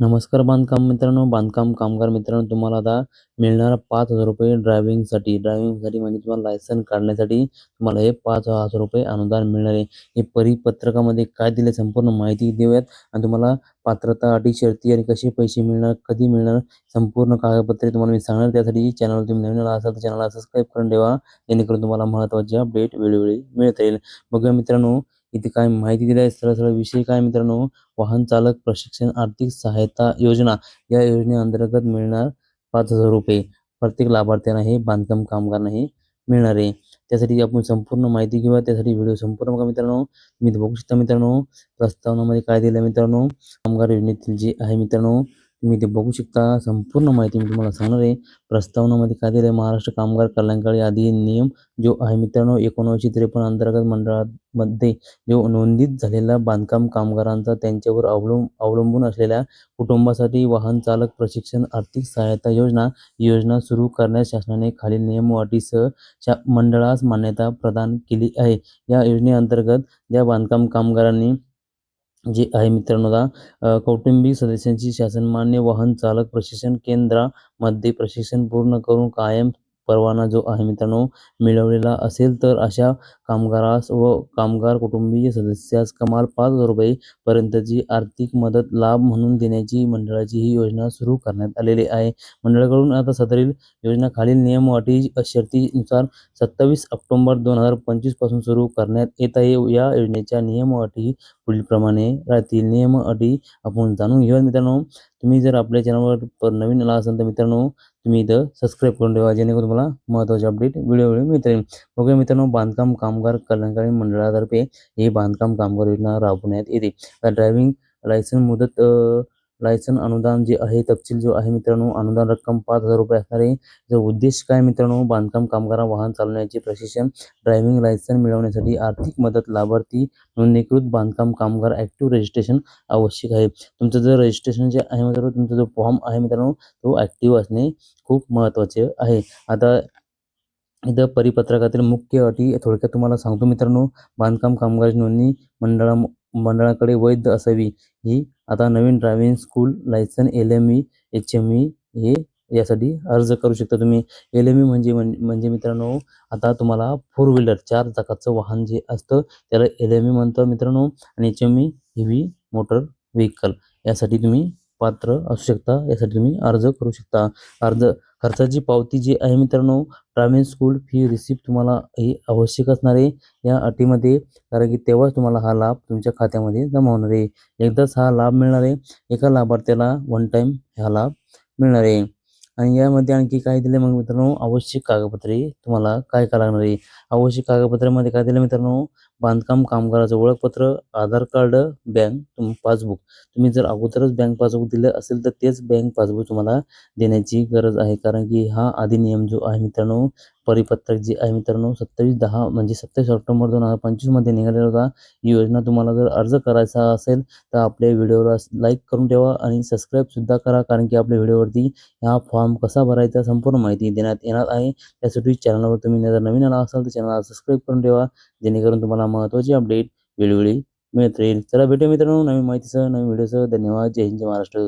नमस्कार बांधकाम मित्रांनो बांधकाम कामगार मित्रांनो तुम्हाला आता मिळणार पाच हजार रुपये ड्रायव्हिंगसाठी. ड्रायव्हिंगसाठी म्हणजे तुम्हाला लायसन काढण्यासाठी तुम्हाला हे पाच हजार रुपये अनुदान मिळणार आहे. हे परिपत्रकामध्ये काय दिले संपूर्ण माहिती देऊयात. आणि तुम्हाला पात्रता अटी शर्ती आणि कसे पैसे मिळणार कधी मिळणार संपूर्ण कागदपत्रे तुम्हाला मी सांगणार. त्यासाठी चॅनल तुम्ही नवीन आला असाल तर चॅनलला सबस्क्राईब करून ठेवा. जेणेकरून तुम्हाला महत्त्वाचे अपडेट वेळोवेळी मिळत येईल. बघूया मित्रांनो इथे काय माहिती दिली आहे सरळ सरळ विषय काय मित्रांनो? वाहन चालक प्रशिक्षण आर्थिक सहायता योजना या योजनेअंतर्गत मिळणार पाच हजार रुपये. प्रत्येक लाभार्थ्यांना हे बांधकाम कामगारांना हे मिळणार. आहे त्यासाठी आपण संपूर्ण माहिती घेऊया. त्यासाठी व्हिडिओ संपूर्ण बघा मित्रांनो. तुम्ही बघू शकता मित्रांनो. प्रस्तावनामध्ये काय दिलं मित्रांनो? कामगार योजनेतील जे आहे मित्रांनो तुम्ही ते बघू शकता. संपूर्ण माहिती मी तुम्हाला सांगणार आहे. प्रस्तावनामध्ये काय दिलं आहे महाराष्ट्र कामगार कल्याणकारी अधिनियम जो आहे मित्रांनो एकोणीसशे त्रेपन्न अंतर्गत मंडळामध्ये जो नोंदीत झालेला बांधकाम कामगारांचा त्यांच्यावर अवलंब अवलंबून असलेल्या कुटुंबासाठी वाहन चालक प्रशिक्षण आर्थिक सहायता योजना योजना सुरू करण्यास शासनाने खालील नियम वाटीसह अटीसह शा मंडळास मान्यता प्रदान केली आहे. या योजनेअंतर्गत ज्या बांधकाम कामगारांनी जे आहे मित्रांनो दा कौटुंबिक सदस्यांची शासनमान्य वाहन चालक प्रशिक्षण केंद्रामध्ये प्रशिक्षण पूर्ण करून कायम परवाना जो आहे मित्रांनो मिळवलेला असेल तर अशा कामगारास व कामगार कुटुंबीय सदस्यास कमाल पाच हजार रुपये पर्यंतची आर्थिक मदत लाभ म्हणून देण्याची मंडळाची ही योजना सुरू करण्यात आलेली आहे. मंडळाकडून आता सदरील योजना खालील नियम व अटी शर्तीनुसार सत्तावीस ऑक्टोंबर दोन हजार पंचवीसपासून सुरू करण्यात येत आहे. या योजनेच्या नियम व अटी पुढीलप्रमाणे राहतील. नियम अटी आपण जाणून घेऊया मित्रांनो. तुम्ही जर आपल्या चॅनलवर नवीन आला असाल तर मित्रांनो तुम्ही इथं सबस्क्राईब करून ठेवा जेणेकरून तुम्हाला महत्त्वाचे अपडेट व्हिडिओ मिळतील मिळता येईल बघूया मित्रांनो बांधकाम काम कामगार कल्याणकारी मंडळातर्फे ही बांधकाम कामगार योजना राबवण्यात येते. ड्रायव्हिंग लायसन मुदत लायसन अनुदान जे आहे तपशील जो आहे मित्रांनो अनुदान रक्कम पाच हजार रुपये असणार आहे. जो उद्देश काय मित्रांनो बांधकाम कामगार वाहन चालवण्याचे प्रशिक्षण ड्रायव्हिंग लायसन मिळवण्यासाठी आर्थिक मदत लाभार्थी नोंदणीकृत बांधकाम कामगार ॲक्टिव्ह रजिस्ट्रेशन आवश्यक आहे. तुमचं जर रजिस्ट्रेशन जे आहे मित्रांनो तुमचा जो फॉर्म आहे मित्रांनो तो ॲक्टिव्ह असणे खूप महत्त्वाचे आहे. आता इथं परिपत्रकातील मुख्य अटी थोडक्यात तुम्हाला सांगतो मित्रांनो. बांधकाम कामगार नोंदणी मंडळा मंडळाकडे वैध असावी. ही आता नवीन driving school licence L M E H M E हे यासाठी अर्ज करू शकता तुम्ही. एल एम ई म्हणजे म्हणजे मित्रांनो आता तुम्हाला फोर व्हीलर चार चाकाचं वाहन जे असतं त्याला एल एम ई म्हणतं मित्रांनो. आणि H M E heavy motor vehicle यासाठी तुम्ही पात्र असू शकता. यासाठी तुम्ही अर्ज करू शकता. अर्ज खर्चाची पावती जी आहे मित्रांनो ड्रायव्हिंग स्कूल फी रिसिप्ट तुम्हाला ही आवश्यक असणार आहे. या अटीमध्ये कारण की तेव्हाच तुम्हाला हा लाभ तुमच्या खात्यामध्ये जमा होणार आहे. एकदाच हा लाभ मिळणार आहे. एका लाभार्थ्याला वन टाईम हा लाभ मिळणार आहे. आणि यामध्ये आणखी काय दिले मग मित्रांनो आवश्यक कागदपत्रे तुम्हाला काय काय लागणार आहे? आवश्यक कागदपत्रामध्ये काय दिलं मित्रांनो बांधकाम कामगाराचं ओळखपत्र आधार कार्ड बँक पासबुक. तुम्ही जर अगोदरच बँक पासबुक दिलं असेल तर तेच बँक पासबुक तुम्हाला देण्याची गरज आहे. कारण की हा अधिनियम जो आहे मित्रांनो परिपत्रक जे आहे मित्रांनो सत्तावीस दहा म्हणजे सत्तावीस ऑक्टोबर दोन हजार पंचवीसमध्ये निघालेला होता. ही योजना तुम्हाला जर अर्ज करायचा असेल तर आपल्या व्हिडिओला लाईक करून ठेवा आणि सबस्क्राईबसुद्धा करा. कारण की आपल्या व्हिडिओवरती हा फॉर्म कसा भरायचा संपूर्ण माहिती देण्यात येणार आहे. त्यासाठी चॅनलवर तुम्ही जर नवीन आला असाल तर चॅनलला सबस्क्राईब करून ठेवा. जेणेकरून तुम्हाला तुम्हाला महत्त्वाची अपडेट वेळोवेळी मिळत राहील. चला भेटूया मित्रांनो नवीन माहितीसह नवीन व्हिडिओसह धन्यवाद. जय हिंद जय महाराष्ट्र.